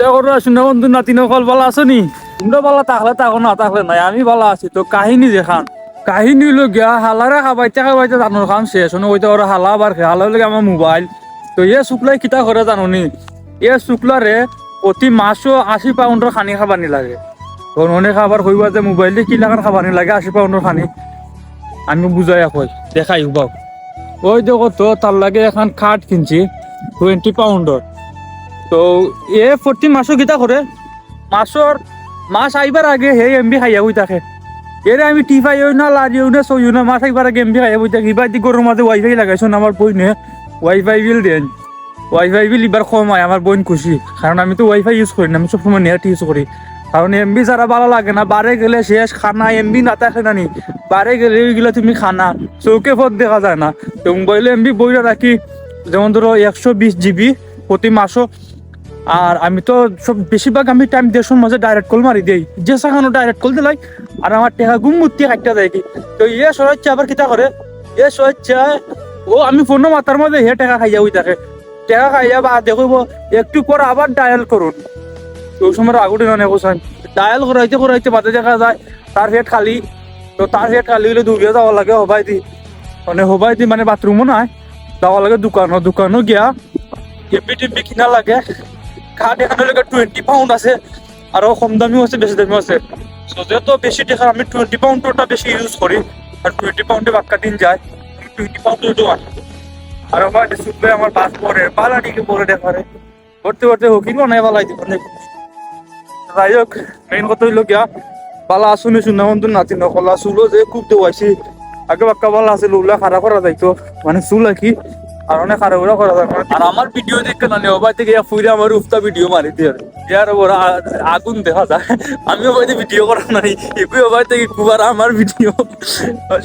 ওইটা করো, শুনে বন্ধু নাতি নকল বালা আছো নি? তোমরা বালা তাকো, না তাহলে নাই, আমি বালা আছি, তো কাহিনী দেখান কাহিনী হইল গিয়া হালারে খাবাইতে খাবাইতে জানোর খাম শেষ হনে ওইটা ওরা হালা আবার হালা লাগে আমার মোবাইল। তো এ শুক্লাই কিতা করে জানো নি? এ শুক্লারে প্রতি মাসও আশি পাউন্ডের খানি খাবানি লাগে তো অনেক খাবার হইবা যে মোবাইলে কি লাগার খাবানি লাগে আশি পাউন্ডের খানি। আমি বুঝাই কই দেখাই বাবু ওই দেখো তো তার লাগে এখন খাট কিনছি টোয়েন্টি পাউন্ডর তো এ প্রতি মাসও গীতা করে মাসর মাস আইবার আগে হে এমবি খাইয়া বই থাকে এরে আমি টি ফাইও না লারিও না সইও না মাস আইবার আগে এমবি খাইয়া বই থাকে এবার দি গরুর মাঝে ওয়াইফাই লাগাইছো না আমার বই নে ওয়াইফাই বিল দেন। ওয়াইফাই বিল এবার কম হয় আমার বোন খুশি কারণ আমি তো ওয়াইফাই ইউজ করি না, আমি সবসময় নেট ইউজ করি। কারণ এমবি ছাড়া ভালো লাগে না বারে গেলে শেষ খানা এমবি না থাকে না নি। বারে গেলে ওইগুলো তুমি খানা, চৌকে পথ দেখা যায় না। তো মোবাইলে এমবি বইটা রাখি যেমন ধরো একশো বিশ জিবি প্রতি মাসও আর আমি তো সব বেশিরভাগ আমি টাইম দেড়শোর মাঝে ডাইরেক্ট কল মারি দেই। যে সাখানো ডাইরেক্ট কল দিলাই, আর আমার টেকা গুম মুতি কাটতে দেয় কি। তো ইয়ে সরাচ্ছে আবার কিতা করে? এ সরাচ্ছে ও আমি ফোন মাথার মাঝে হে টাকা খাইয়া ওই থাকে। টাকা খাইয়া বা দেখব একটু পর আবার ডায়াল করুন। ওই সময় আগুটে না কোসান ডায়াল করাইতে করাইতে বাদে দেখা যায়, তার হেড খালি। তো তার হেড খালি হলে দূরে যাওয়া লাগে হবাই দি। মানে হবাই দি মানে বাথরুমও নাই, যাওয়া লাগে দোকানও দোকানও গিয়া। এমবি টেমবি কিনা লাগে। কাঠ এখানে টুয়েন্টি পাউন্ড আছে আরও কম দামিও আছে বেশি দামিও আছে। So, যেহেতু বেশি টাকা আমি টোয়েন্টি পাউন্ডটা বেশি ইউজ করি আর টোয়েন্টি পাউন্ডে বাক্কা দিন যায় টোয়েন্টি পাউন্ড তো আর আমার শুনলে আমার বাস পরে পালা টিকে পরে দেখারে করতে করতে হকির বানাই পালাই দিব যাই হোক মেইন কথা হইল গিয়া পালা আসুনি শুনে মন নাতি নকলা চুলো যে খুব দেওয়াইছি আগে বাক্কা পালা আছে লুলা খারা করা যাইতো। মানে চুল আর কি। আর অনেক খারা উড়া করা না। আর আমার ভিডিও দেখে না নেওয়া থেকে ফুইরে আমার উফতা ভিডিও মারি দিয়ে। ইয়ার ওরা আগুন দেখা যায়। আমি ওবাইতে ভিডিও করা নাই একই ওবাই কুবার আমার ভিডিও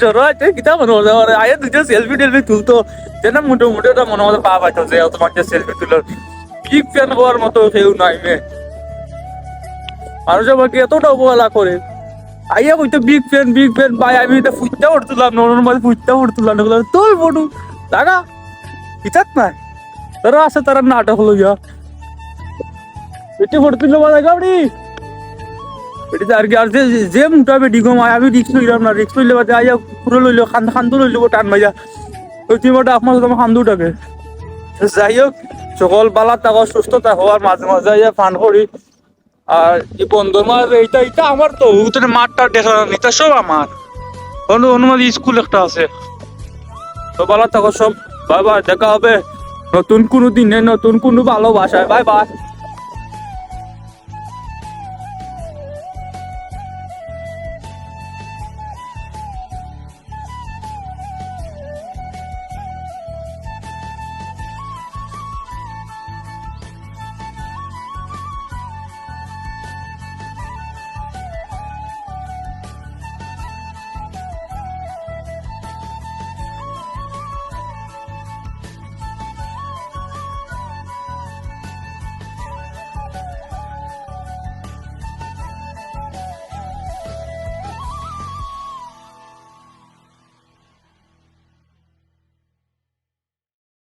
সরো আছে কিতা মনে হলো আর আয়া দুটো সেলফি টেলফি তুলতো। মোটো মোটো ওটা মনে মতো পা পাইতো যে যে সেলফি তুলো বিগ ফ্যান হওয়ার মতো কেউ নাই মে। মানুষ আমাকে এতটা অবহেলা করে। আইয়া কইতো বিগ ফ্যান বিগ ফ্যান ভাই আমি এটা ফুটতে উঠতুলাম নরম মাঝে ফুটতে উঠতুলাম তোর ফটো লাগা। নাই। তারা আছে, তারা নাটক হলো গিয়া এটি ফটো তুললে বাজা গাবড়ি এটি আর কি আর যে যে মুটা বেটি গম আমি রিক্স লইলাম না রিক্স লইলে বাদে আইয়া পুরো লইলো খান খান্দু টান মাইয়া ওই তুমি ওটা আপনার তোমার খান্দুটাকে যাই হোক সকল বালা থাকো সুস্থ থাকো মাঝে মাঝে আইয়া ফান করি আর এই বন্ধুর মাঝে এইটা এইটা আমার তো উতরে মাঠটা দেখলাম এটা সব আমার অনুমাদি স্কুল একটা আছে। তো ভালো থাকো সব বাই দেখা হবে। নতুন কোনো দিনে নতুন কোনো ভালোবাসায়। Bye bye.